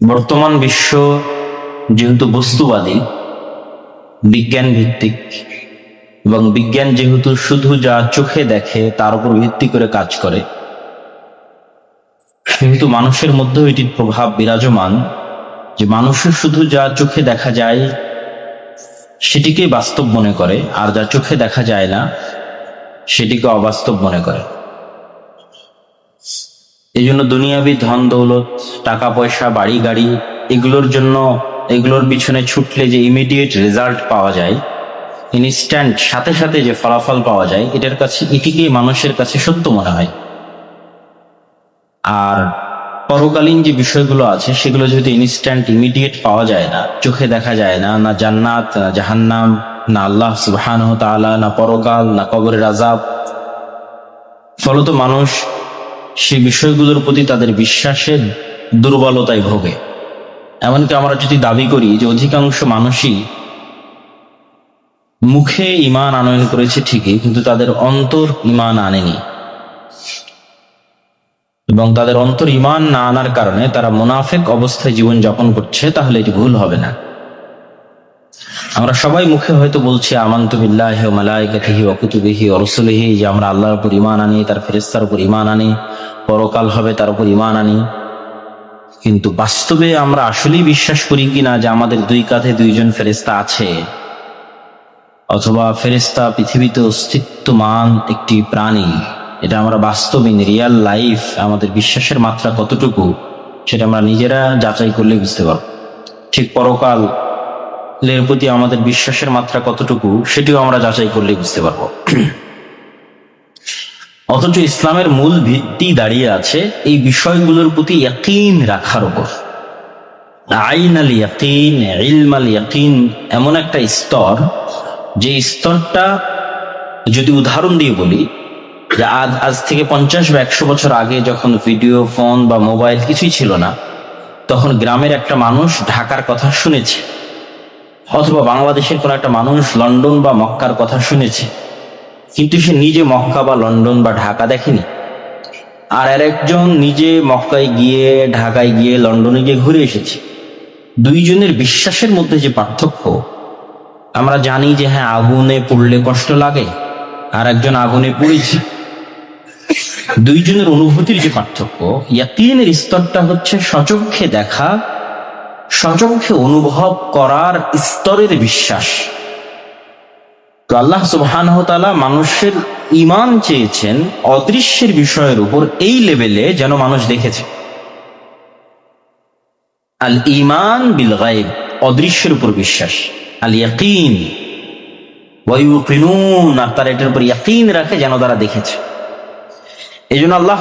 বর্তমান বিশ্ব যেহেতু বস্তুবাদী, বিজ্ঞান ভিত্তিক, এবং বিজ্ঞান যেহেতু শুধু যা চোখে দেখে তার উপর ভিত্তি করে কাজ করে, সেহেতু মানুষের মধ্যেও এটির প্রভাব বিরাজমান যে মানুষের শুধু যা চোখে দেখা যায় সেটিকে বাস্তব মনে করে, আর যা চোখে দেখা যায় না সেটিকে অবাস্তব মনে করে। এই জন্য দুনিয়াবি ধন, দৌলত, টাকা, পয়সা, বাড়ি, গাড়ি, এগুলোর জন্য, এগুলোর পিছনে ছুটলে যে ইমিডিয়েট রেজাল্ট পাওয়া যায় ইনস্ট্যান্ট সাথে সাথে যে ফলাফল পাওয়া যায়, এটার কাছে, এটিকে মানুষের কাছে সত্য মনে হয়। আর পরকালীন যে বিষয়গুলো আছে, সেগুলো যদি ইনস্ট্যান্ট ইমিডিয়েট পাওয়া যায় না, চোখে দেখা যায় না না জান্নাত, না জাহান্নাম, না আল্লাহ সুবহান তাআলা, না পরকাল, না কবরের আজাব ফলত মানুষ সেই বিষয়গুলোর প্রতি তাদের বিশ্বাসের দুর্বলতায় ভোগে। এমনকি আমরা যদি দাবি করি যে অধিকাংশ মানুষই মুখে ইমান আনয়ন করেছে ঠিকই, কিন্তু তাদের অন্তর ইমান আনেনি। এবং তাদের অন্তর ইমান না আনার কারণে তারা মুনাফেক অবস্থায় জীবন যাপন করছে, তাহলে এটি ভুল হবে না। আমরা সবাই মুখে হয়তো বলছি, আমান্ত বিল্লাহ মালাইকাতিহি অকুতুবিহি অরসুলিহি যে আমরা আল্লাহর উপর ইমান আনি, তার ফেরেস্তার উপর ইমান আনি। পরকাল হবে, তার উপর ইমান আনি। কিন্তু বাস্তবে আমরা আসলেই বিশ্বাস করি কিনা যে আমাদের দুই কাঁধে দুইজন ফেরেস্তা আছে? অথবা ফেরেস্তা পৃথিবীতে অস্তিত্বমান একটি প্রাণী, এটা আমরা বাস্তবিক রিয়াল লাইফ আমাদের বিশ্বাসের মাত্রা কতটুকু, সেটা আমরা নিজেরা যাচাই করলে বুঝতে পারব। ঠিক পরকাল এর প্রতি আমাদের বিশ্বাসের মাত্রা কতটুকু, সেটিও আমরা যাচাই করলে বুঝতে পারব। অথচ ইসলামের মূল ভিত্তি দাঁড়িয়ে আছে এই বিষয়গুলোর প্রতি ইয়াকিন রাখার উপর। আইন আল ইয়াকিন ইলম আল ইয়াকিন এমন একটা স্তর, যে স্তরটা যদি উদাহরণ দিয়ে বলি, যে আজ আজ থেকে পঞ্চাশ বা একশো বছর আগে যখন ভিডিও, ফোন বা মোবাইল কিছুই ছিল না, তখন গ্রামের একটা মানুষ ঢাকার কথা শুনেছে, অথবা বাংলাদেশের কোনো একটা মানুষ লন্ডন বা মক্কার কথা শুনেছে। কিন্তু সে নিজে মক্কা বা লন্ডন বা ঢাকা দেখেনি। আর আর একজন নিজে মক্কায় গিয়ে, ঢাকায় গিয়ে, লন্ডনে গিয়ে ঘুরে এসেছে। দুইজনের বিশ্বাসের মধ্যে যে পার্থক্য, আমরা জানি যে হ্যাঁ আগুনে পড়লে কষ্ট লাগে, আর একজন আগুনে পড়েছে। দুইজনের অনুভূতির যে পার্থক্য, ইয়াকিনের স্তরটা হচ্ছে সচক্ষে দেখা, সচক্ষে অনুভব করার স্তরের বিশ্বাস। তো আল্লাহ সুবহান মানুষের ইমান চেয়েছেন অদৃশ্যের বিষয়ের উপর এই লেভেলে যেন মানুষ দেখেছে। আল ইমান বিল গায়েব, অদৃশ্যের উপর বিশ্বাস। আল ইয়াকিন আর তারা এটার উপর ইয়াকিন রাখে যেন তারা দেখেছে। এই জন্য আল্লাহ